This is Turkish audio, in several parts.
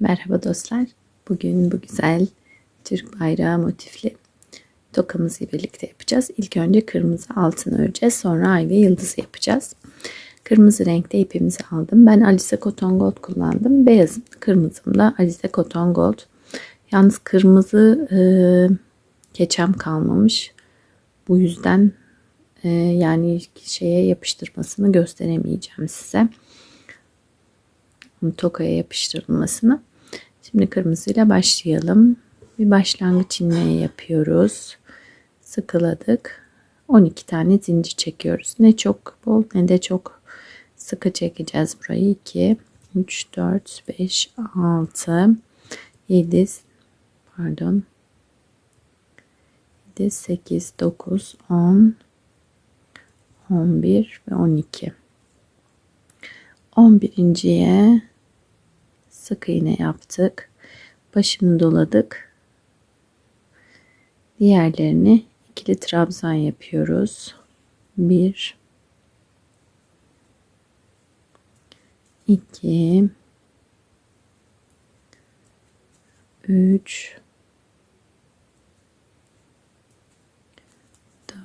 Merhaba dostlar. Bugün bu güzel Türk bayrağı motifli tokamızı birlikte yapacağız. İlk önce kırmızı altın öreceğiz. Sonra ay ve yıldızı yapacağız. Kırmızı renkte ipimizi aldım. Ben Alize Cotton Gold kullandım. Beyazım, kırmızım da Alize Cotton Gold. Yalnız kırmızı e, keçem kalmamış. Bu yüzden e, yani şeye yapıştırmasını gösteremeyeceğim size tokaya yapıştırılmasını. Şimdi kırmızıyla başlayalım. Bir başlangıç ilmeği yapıyoruz. Sıkıladık. 12 tane zincir çekiyoruz. Ne çok bol ne de çok sıkı çekeceğiz burayı. 2 3 4 5 6 7 pardon 7 8 9 10 11 ve 12 11.ye sık iğne yaptık. Başını doladık. Diğerlerini ikili trabzan yapıyoruz. 1 2 3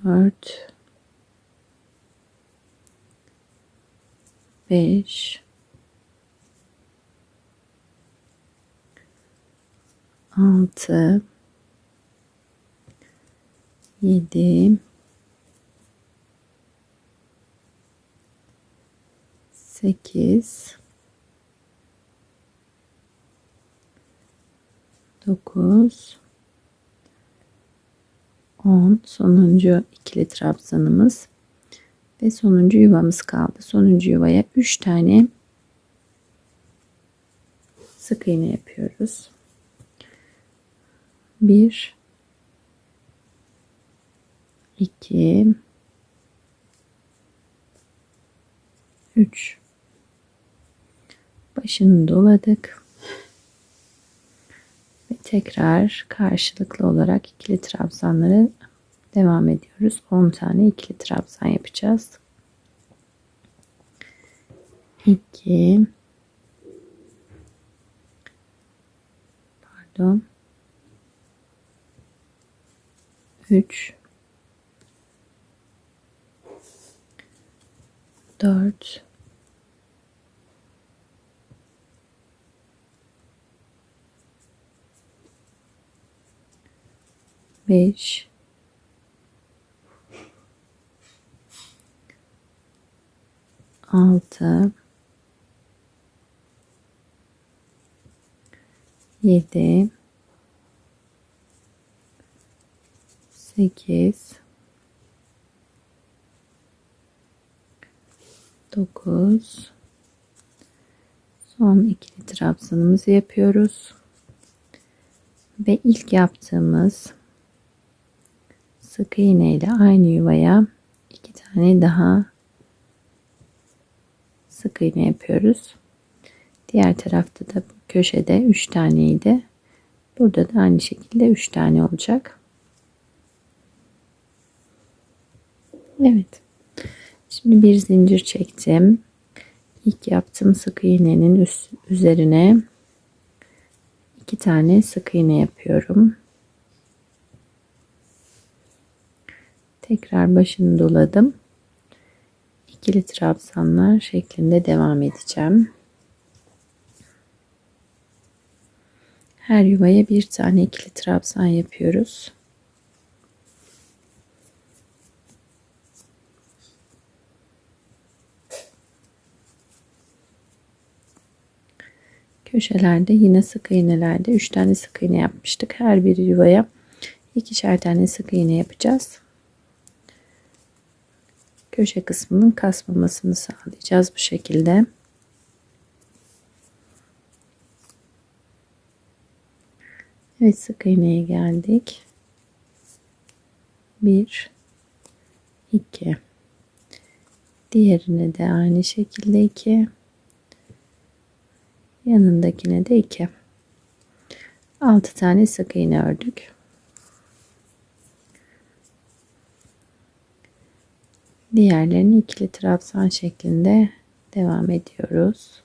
4 5 6 7 8 9 10 sonuncu ikili trabzanımız. Ve sonuncu yuvamız kaldı. Sonuncu yuvaya 3 tane sık iğne yapıyoruz. 1 2 3 başını doladık. Ve tekrar karşılıklı olarak ikili trabzanları devam ediyoruz. 10 tane ikili trabzan yapacağız. 2 pardon 3 4 5 6 7 8 9 son ikili trabzanımızı yapıyoruz. Ve ilk yaptığımız sık iğne ile aynı yuvaya iki tane daha sık iğne yapıyoruz. Diğer tarafta da köşede 3 taneydi. Burada da aynı şekilde 3 tane olacak Evet. Şimdi bir zincir çektim. İlk yaptığım sık iğnenin üst, üzerine iki tane sık iğne yapıyorum. Tekrar başını doladım. İkili trabzanlar şeklinde devam edeceğim. Her yuvaya bir tane ikili trabzan yapıyoruz. Köşelerde yine sık iğnelerde 3 tane sık iğne yapmıştık. Her bir yuvaya ikişer tane sık iğne yapacağız. Köşe kısmının kasmamasını sağlayacağız bu şekilde. Evet sık iğneye geldik. 1 2 Diğerine de aynı şekilde 2 yanındakine de 2 6 tane sık iğne ördük. Diğerlerini ikili trabzan şeklinde devam ediyoruz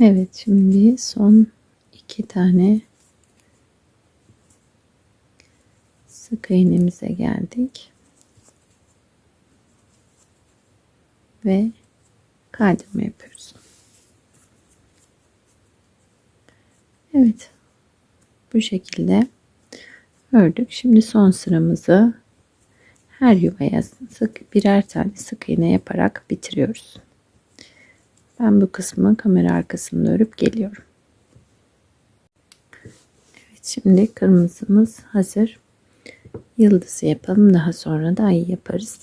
Evet şimdi son iki tane sık iğnemize geldik. Ve kaydırma yapıyoruz. Evet. Bu şekilde ördük. Şimdi son sıramızı her yuvaya sık birer tane sık iğne yaparak bitiriyoruz. Ben bu kısmı kamera arkasında örüp geliyorum. Evet şimdi kırmızımız hazır. Yıldızı yapalım. Daha sonra da ayı yaparız.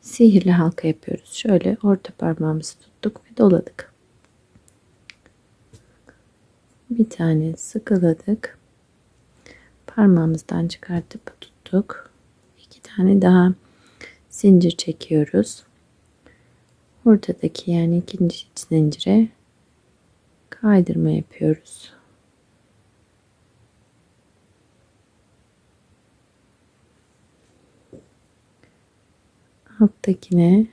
Sihirli halka yapıyoruz. Şöyle orta parmağımızı tuttuk ve doladık. Bir tane sıkıladık. Parmağımızdan çıkartıp tuttuk. İki tane daha zincir çekiyoruz ortadaki yani ikinci zincire kaydırma yapıyoruz. Alttakine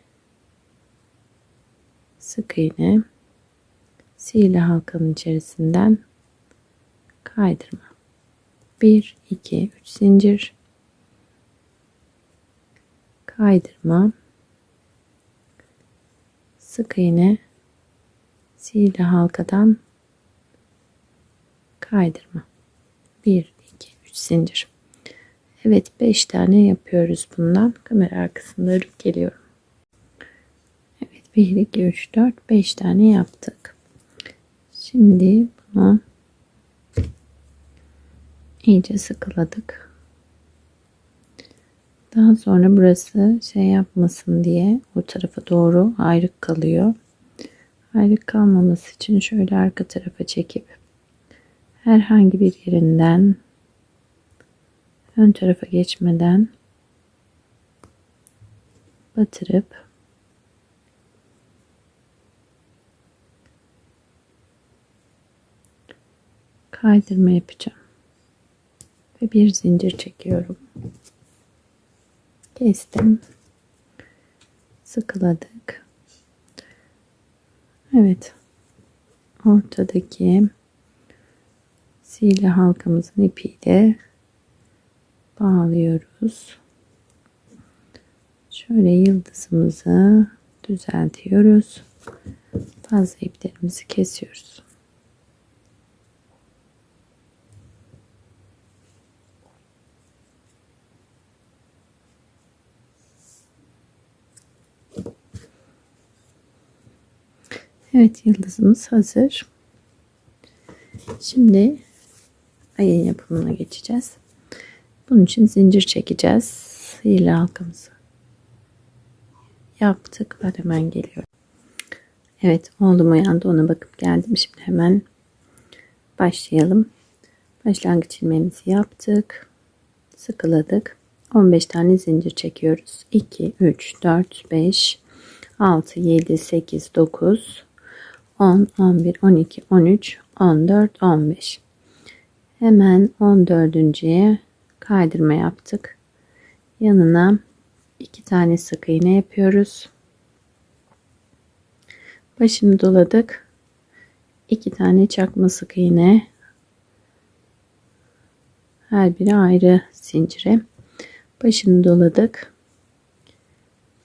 sık iğne sihirli halkanın içerisinden kaydırma. 1 2 3 zincir kaydırma sık iğne sihirli halkadan kaydırma. 1 2 3 zincir. Evet 5 tane yapıyoruz bundan. Kamera arkasında örüp geliyorum. Evet 1 2 3 4 5 tane yaptık. Şimdi bunu iyice sıkıladık daha sonra burası şey yapmasın diye o tarafa doğru ayrık kalıyor. Ayrık kalmaması için şöyle arka tarafa çekip herhangi bir yerinden ön tarafa geçmeden batırıp kaydırma yapacağım. Ve bir zincir çekiyorum kestim. Sıkıladık. Evet. Ortadaki sihirli halkamızın ipiyle bağlıyoruz. Şöyle yıldızımızı düzeltiyoruz. Fazla iplerimizi kesiyoruz Evet yıldızımız hazır. Şimdi ayın yapımına geçeceğiz. Bunun için zincir çekeceğiz. Sihirli halkamızı yaptık. Ben hemen geliyorum. Evet oğlum uyandı ona bakıp geldim. Şimdi hemen başlayalım. Başlangıç ilmeğimizi yaptık. Sıkıladık. 15 tane zincir çekiyoruz. 2, 3, 4, 5, 6, 7, 8, 9, 10, 11, 12, 13, 14, 15. Hemen 14.ye kaydırma yaptık. Yanına iki tane sık iğne yapıyoruz. Başını doladık. İki tane çakma sık iğne. Her biri ayrı zincire. Başını doladık.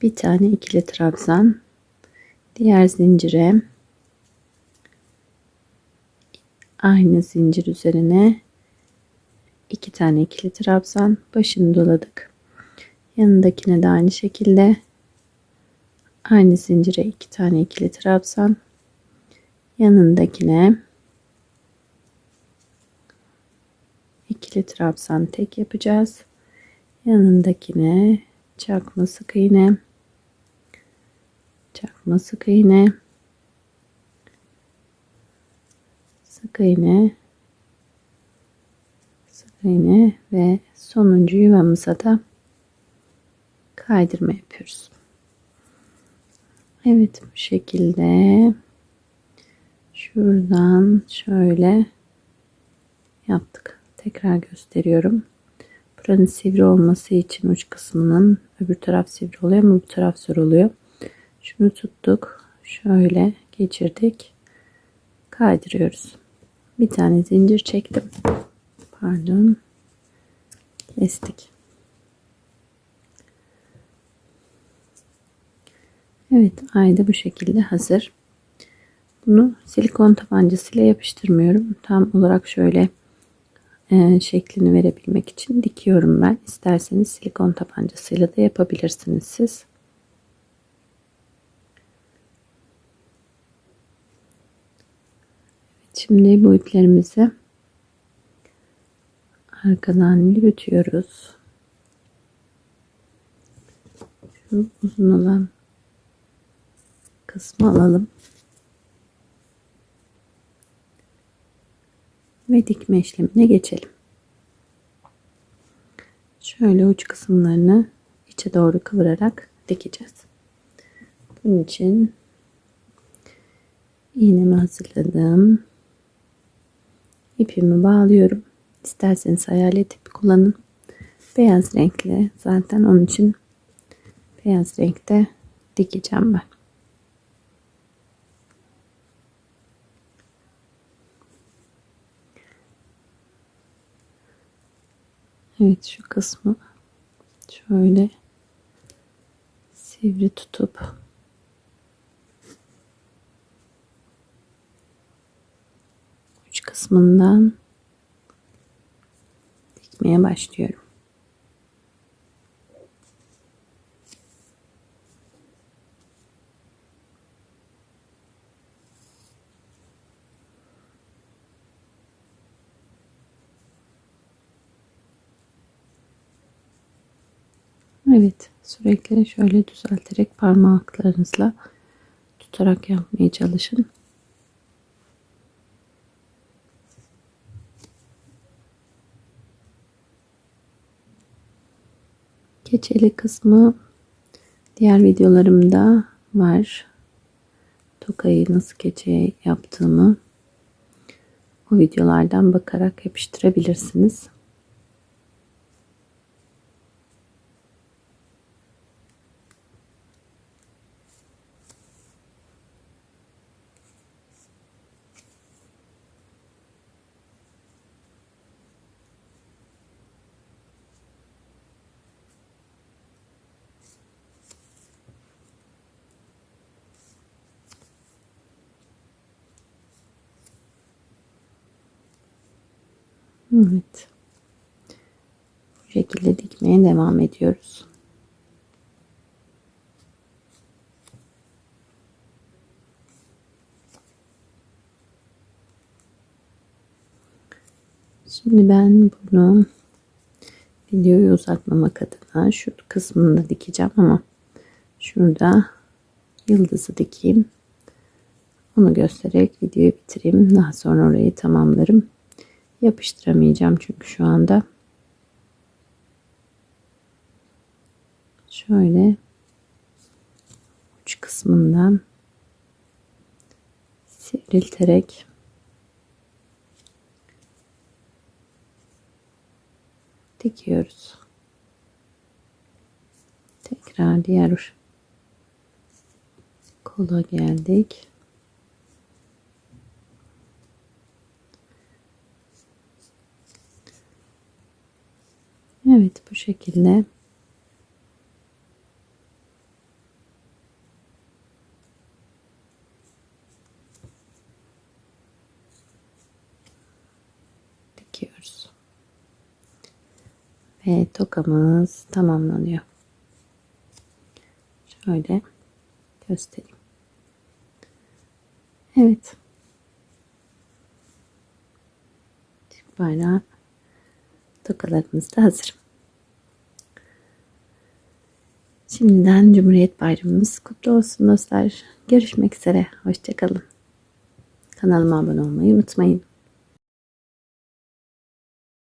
Bir tane ikili trabzan. Diğer zincire aynı zincir üzerine iki tane ikili trabzan başını doladık. Yanındakine de aynı şekilde aynı zincire iki tane ikili trabzan yanındakine ikili trabzan tek yapacağız. Yanındakine çakma sık iğne çakma sık iğne sık iğne sık iğne ve sonuncu yuvamıza da kaydırma yapıyoruz. Evet bu şekilde şuradan şöyle yaptık. Tekrar gösteriyorum. Buranın sivri olması için uç kısmının öbür taraf sivri oluyor ama bu taraf zor oluyor. Şunu tuttuk. Şöyle geçirdik kaydırıyoruz. Bir tane zincir çektim. Pardon. Kestik. Evet ayda bu şekilde hazır. Bunu silikon tabancasıyla yapıştırmıyorum. Tam olarak şöyle e, şeklini verebilmek için dikiyorum ben. İsterseniz silikon tabancasıyla da yapabilirsiniz siz. Şimdi bu arkadan yürütüyoruz. Şu uzun olan kısmı alalım. Ve dikme işlemine geçelim. Şöyle uç kısımlarını içe doğru kıvırarak dikeceğiz. Bunun için iğnemi hazırladım. İpimi bağlıyorum. İsterseniz hayalet ipi kullanın. Beyaz renkli zaten onun için beyaz renkte dikeceğim ben. Evet şu kısmı şöyle sivri tutup uç kısmından dikmeye başlıyorum. Evet sürekli şöyle düzelterek parmaklarınızla tutarak yapmaya çalışın. Keçeli kısmı diğer videolarımda var. Tokayı nasıl keçe yaptığımı o videolardan bakarak yapıştırabilirsiniz. Evet. Bu şekilde dikmeye devam ediyoruz. Şimdi ben bunu videoyu uzatmamak adına şu kısmını da dikeceğim ama şurada yıldızı dikeyim. Onu göstererek videoyu bitireyim. Daha sonra orayı tamamlarım yapıştıramayacağım çünkü şu anda şöyle uç kısmından sivrilterek dikiyoruz. Tekrar diğer kola geldik. Evet bu şekilde dikiyoruz. Ve tokamız tamamlanıyor. Şöyle göstereyim. Evet. Bayrağı tokalarımız da hazır. Şimdiden Cumhuriyet Bayramımız kutlu olsun dostlar. Görüşmek üzere. Hoşçakalın. Kanalıma abone olmayı unutmayın.